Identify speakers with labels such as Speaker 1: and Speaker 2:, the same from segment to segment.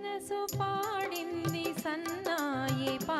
Speaker 1: మనసు పాడింది సన్నాయి పా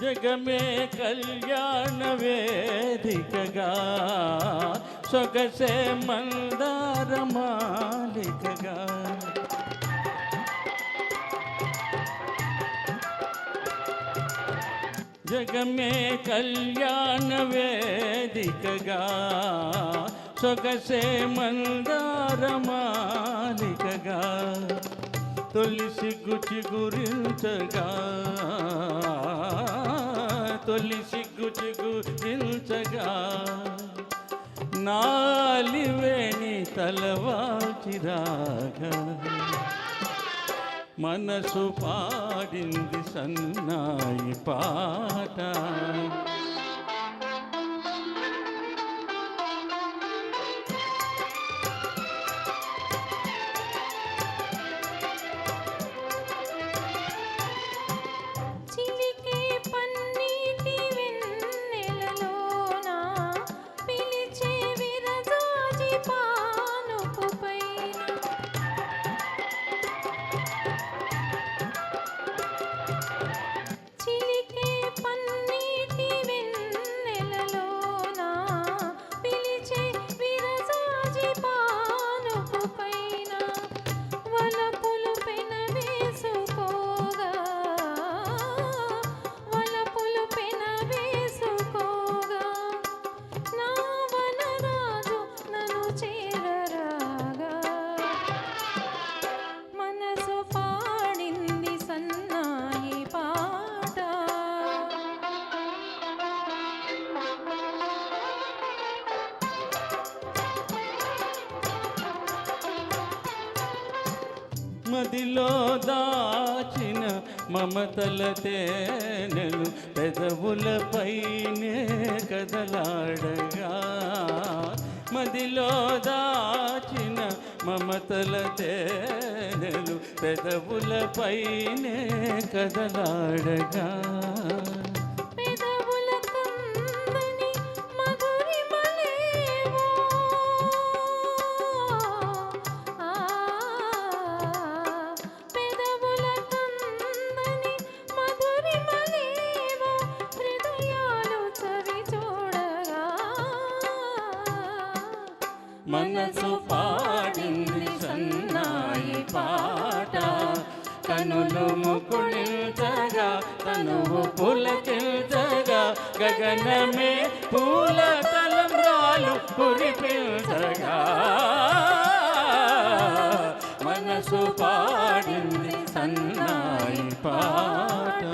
Speaker 1: जग
Speaker 2: में कल्याण वेदिकगा से मंदार मालिकगा जगमे कल्याण वेदिकगा से मंदार मालिकगा తొలి సిగ్గు చిగురించగా తొలి సిగ్గు చిగురించగా నాలివేణి తలవాచిరాగా మనసు పాడింది సన్నాయి పాట. నెమ్మదిలో దాచిన మమతల తేనెలు పెదవులపైనే కదలాడగా. మదిలో దాచిన మమతల తేనెలు పెదవులపైనే కదలాడగా. మనసు పాడింది సన్నాయి పాట. కనులు ముకుళించగా తనువు పులకించగా గగనమే పూల తలంబ్రాలు కురిపించగా. మనసు పాడింది సన్నాయి పాట.